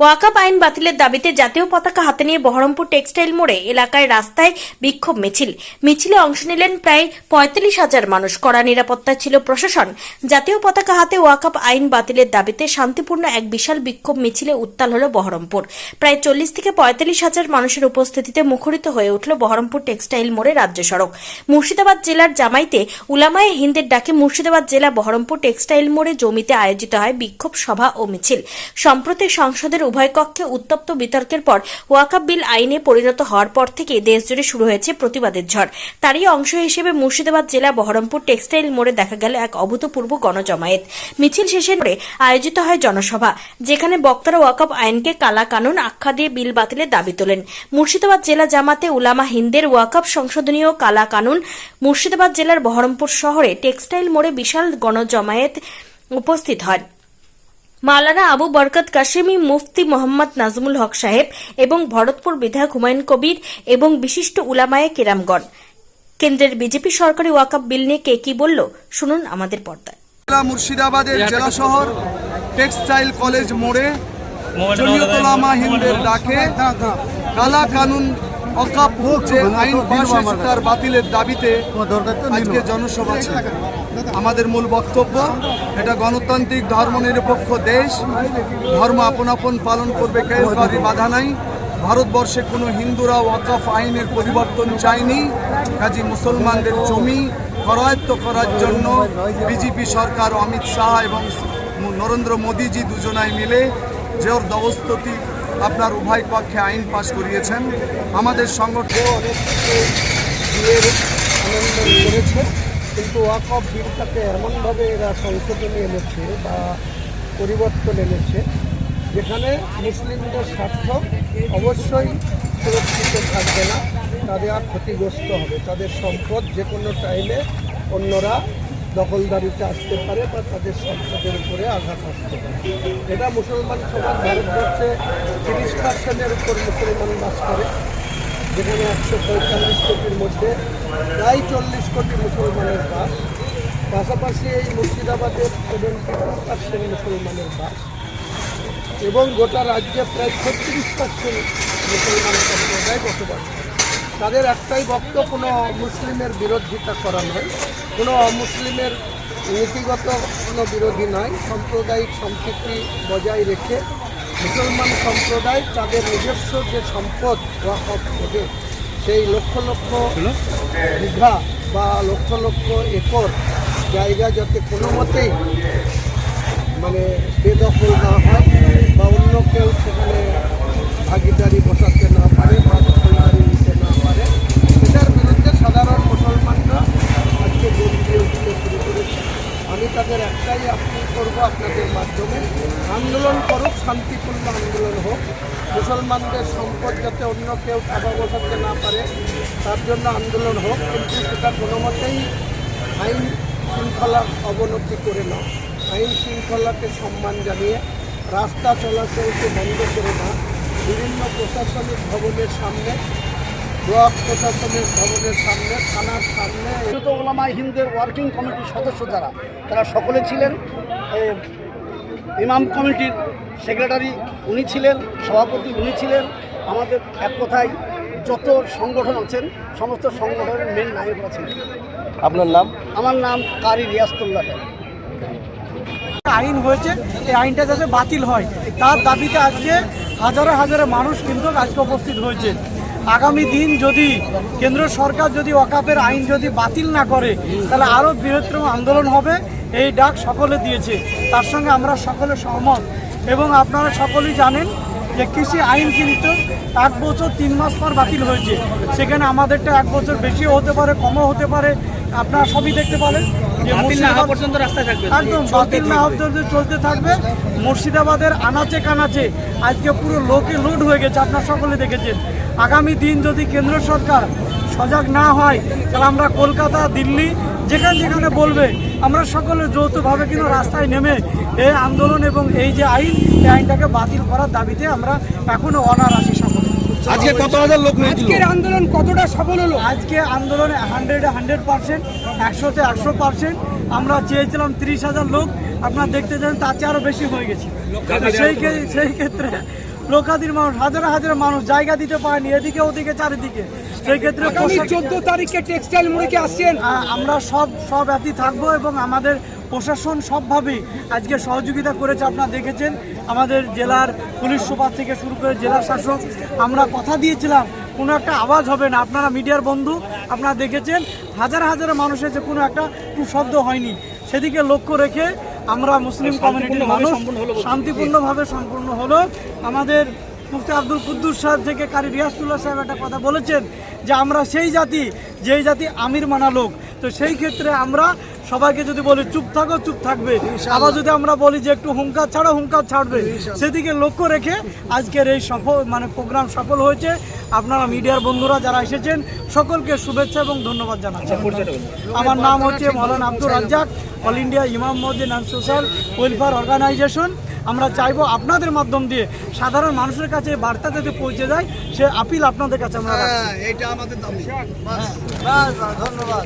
ওয়াকাপ আইন বাতিলের দাবিতে জাতীয় পতাকা হাতে নিয়ে বহরমপুর টেক্সটাইল মোড়ে এলাকায় রাস্তায় বিক্ষোভ মিছিল। মিছিলে অংশ নিলেন প্রায় পঁয়তাল্লিশ হাজার মানুষ। কড়া নিরাপত্তায় ছিল প্রশাসন। জাতীয় পতাকা হাতে ওয়াকাপ আইন বাতিলের দাবিতে শান্তিপূর্ণ এক বিশাল বিক্ষোভ মিছিলে উত্তাল হল বহরমপুর। প্রায় চল্লিশ থেকে পঁয়তাল্লিশ হাজার মানুষের উপস্থিতিতে মুখরিত হয়ে উঠল বহরমপুর টেক্সটাইল মোড়ে রাজ্য সড়ক। মুর্শিদাবাদ জেলার জামাইতে উলামায়ে হিন্দের ডাকে মুর্শিদাবাদ জেলা বহরমপুর টেক্সটাইল মোড়ে জমিতে আয়োজিত হয় বিক্ষোভ সভা ও মিছিল। সম্প্রতি সংসদের উভয় কক্ষে উত্তপ্ত বিতর্কের পর ওয়াকাব বিল আইনে পরিণত হওয়ার পর থেকে দেশজুড়ে শুরু হয়েছে প্রতিবাদের ঝড়। তারই অংশ হিসেবে মুর্শিদাবাদ জেলা বহরমপুর টেক্সটাইল মোড়ে দেখা গেল এক অভূতপূর্ব গণজমায়েত। মিছিল শেষে আয়োজিত হয় জনসভা, যেখানে বক্তারা ওয়াকাব আইনকে কালা কানুন আখ্যা দিয়ে বিল বাতিলের দাবি তোলেন। মুর্শিদাবাদ জেলা জামাতে উলামা হিন্দের ওয়াকাব সংশোধনীয় কালা কানুন মুর্শিদাবাদ জেলার বহরমপুর শহরে টেক্সটাইল মোড়ে বিশাল গণজমায়েত উপস্থিত হয়। মাওলানা আবু বরকত কাশিমি মুফতি মোহাম্মদ নাজমুল হক সাহেব এবং ভরতপুর বিধায়ক হুমায়ুন কবির এবং বিশিষ্ট উলামায়ে কেরামগণ। কেন্দ্রের বিজেপি সরকারি ওয়াকাব বিল নিয়ে কে কি বলল শুনুন আমাদের পর্দায়। মুর্শিদাবাদের জেলা শহর টেক্সটাইল কলেজ মোড়ে জমিয়তলামা হিন্দের ডাকে। কালা কানুন অকাপ যে আইন পাশ হয়েছে তার বাতিলের দাবিতে আজকে জনসভা ছিল। আমাদের মূল বক্তব্য এটা গণতান্ত্রিক ধর্মনিরপেক্ষ দেশ। ধর্ম আপন আপন পালন করবে কেউ কারই বাধা নাই। ভারতবর্ষে কোনো হিন্দুরা ওয়াকফ আইনের পরিবর্তন চায়নি। কাজী মুসলমানদের জমি করায়ত্ত করার জন্য বিজেপি সরকার অমিত শাহ এবং নরেন্দ্র মোদীজি দুজনাই মিলে জোর দবস্ততি আপনার উভয় পক্ষে আইন পাশ করিয়েছেন। আমাদের সংগঠন অনেক করেছে, কিন্তু ওয়াকফ বিলটাকে এমনভাবে এরা সংশোধনী এনেছে বা পরিবর্তন এনেছে, যেখানে মুসলিমদের স্বার্থ অবশ্যই সুরক্ষিত থাকবে না, তাদের আর ক্ষতিগ্রস্ত হবে। তাদের সম্পদ যে কোনো টাইমে অন্যরা দখলদারিতে আসতে পারে বা তাদের সম্পদের উপরে আঘাত আসতে পারে। এটা মুসলমান সমাজ ভারতবর্ষে তিরিশ পার্সেন্টের উপর মুসলমান বাস করে। যেখানে একশো পঁয়তাল্লিশ কোটির মধ্যে প্রায় চল্লিশ কোটি মুসলমানের বাস। পাশাপাশি এই মুর্শিদাবাদের সেভেন্টি টু পার্সেন্ট মুসলমানের বাস। এবং গোটা রাজ্যে প্রায় ছত্রিশ পার্সেন্ট মুসলমান সম্প্রদায় বসবাস করে। তাদের একটাই বক্তব্য, কোনো মুসলিমের বিরোধিতা করা নয়। কোনো অমুসলিমের নীতিগত কোনো বিরোধী নয়। সাম্প্রদায়িক সম্প্রীতি বজায় রেখে মুসলমান সম্প্রদায় তাদের নিজস্ব যে সম্পদ ওয়াকফ থেকে সেই লক্ষ লক্ষ বিঘা বা লক্ষ লক্ষ একর জায়গা যাতে কোনো মতেই মানে বেদখল না হয় বা অন্য কেউ সেখানে ভাগিদারি বসাতে না পারে বা দখলদারি নিতে না পারে সেটার বিরুদ্ধে সাধারণ মুসলমানরা আজকে জোর দিয়ে উঠতে শুরু করেছে আমি তাদের একটাই আপিল করব আপনাদের মাধ্যমে আন্দোলন করুক শান্তিপূর্ণ আন্দোলন হোক মুসলমানদের সম্পদ যাতে অন্য কেউ টাকা বসাতে না পারে, তার জন্য আন্দোলন হোক, কিন্তু সেটা কোনো মতেই আইন শৃঙ্খলার অবনতি করে না। আইন শৃঙ্খলাকে সম্মান জানিয়ে রাস্তা চলাচলকে বন্ধ করে না, বিভিন্ন প্রশাসনিক ভবনের সামনে, ব্লক প্রশাসনিক ভবনের সামনে, থানার সামনে। ওলামা হিন্দের ওয়ার্কিং কমিটির সদস্য যারা, তারা সকলে ছিলেন। ইমাম কমিটির সেক্রেটারি উনি ছিলেন সভাপতি উনি ছিলেন। আমাদের এক কথায় যত সংগঠন আছেন সমস্ত সংগঠনের মেন নায়করা ছিলেন। আপনার নাম? আমার নাম কারি রিয়াস্তুল্লাহ আইন হয়েছে এই আইনটা যাতে বাতিল হয় তার দাবিতে আজকে হাজারো হাজারে মানুষ কিন্তু আজকে উপস্থিত হয়েছে। আগামী দিন যদি কেন্দ্র সরকার যদি ওয়াকাপের আইন যদি বাতিল না করে তাহলে আরও বৃহত্তম আন্দোলন হবে। এই ডাক সকলে দিয়েছে। তার সঙ্গে আমরা সকলে সহমত এবং আপনারা সকলেই জানেন যে কৃষি আইন কিন্তু এক বছর তিন মাস পর বাতিল হয়েছে। সেখানে আমাদেরটা এক বছর বেশিও হতে পারে কমও হতে পারে। আপনারা সবই দেখতে পারেন একদম বাতিল না হওয়া পর্যন্ত চলতে থাকবে। মুর্শিদাবাদের আনাচে কানাচে আজকে পুরো লোকে লোড হয়ে গেছে আপনারা সকলে দেখেছেন। আগামী দিন যদি কেন্দ্র সরকার সজাগ না হয় তাহলে আমরা কলকাতা দিল্লি যেখানে যেখানে বলবে আমরা সকলে যৌথভাবে কিন্তু রাস্তায় নেমে এই আন্দোলন এবং এই যে আইন এই আইনটাকে বাতিল করার দাবিতে আমরা এখনও অনার আছি সকলে। আজকে কত হাজার লোক আজকের আন্দোলন কতটা সফল হলো? আজকে আন্দোলনে হান্ড্রেডে হান্ড্রেড পার্সেন্ট একশোতে একশো পার্সেন্ট আমরা চেয়েছিলাম তিরিশ হাজার লোক। আপনারা দেখতে চান তার চেয়ে আরও বেশি হয়ে গেছে। সেই সেই ক্ষেত্রে লোকাদির মানুষ হাজার হাজার মানুষ জায়গা দিতে পারেনি এদিকে ওদিকে চারিদিকে। সেই ক্ষেত্রে পোশাক- চোদ্দ তারিখে টেক্সটাইল মোড়ে কি আসছেন আমরা সব সব একই থাকব এবং আমাদের প্রশাসন সবভাবেই আজকে সহযোগিতা করেছে আপনারা দেখেছেন। আমাদের জেলার পুলিশ সুপার থেকে শুরু করে জেলা শাসক আমরা কথা দিয়েছিলাম কোনো একটা আওয়াজ হবে না। আপনারা মিডিয়ার বন্ধু আপনারা দেখেছেন হাজার হাজার মানুষের যে কোনো একটা শব্দ হয়নি। সেদিকে লক্ষ্য রেখে আমরা মুসলিম কমিউনিটির মানুষ শান্তিপূর্ণভাবে সম্পূর্ণ হলো। আমাদের মুফতি আব্দুল কুদ্দুস সাহেব থেকে কারি রিয়াসুল্লাহ সাহেব একটা কথা বলেছেন যে আমরা সেই জাতি যেই জাতি আমির মানা লোক। তো সেই ক্ষেত্রে আমরা সবাইকে যদি বলি চুপ থাকো চুপ থাকবে। আবার যদি আমরা বলি যে একটু হুঙ্কার ছাড়ো হুঙ্কার ছাড়বে। সেদিকে লক্ষ্য রেখে আজকের এই সফল মানে প্রোগ্রাম সফল হয়েছে। আপনারা মিডিয়ার বন্ধুরা যারা এসেছেন সকলকে শুভেচ্ছা এবং ধন্যবাদ জানাচ্ছি। আমার নাম হচ্ছে Maulana Abdur Razzaq. All India Imam Masjid and social welfare organisation. আমরা চাইব আপনাদের মাধ্যম দিয়ে সাধারণ মানুষের কাছে বার্তা যাতে পৌঁছে যায় সে আপিল আপনাদের কাছে আমরা রাখছি। এটা আমাদের দাবি। ধন্যবাদ।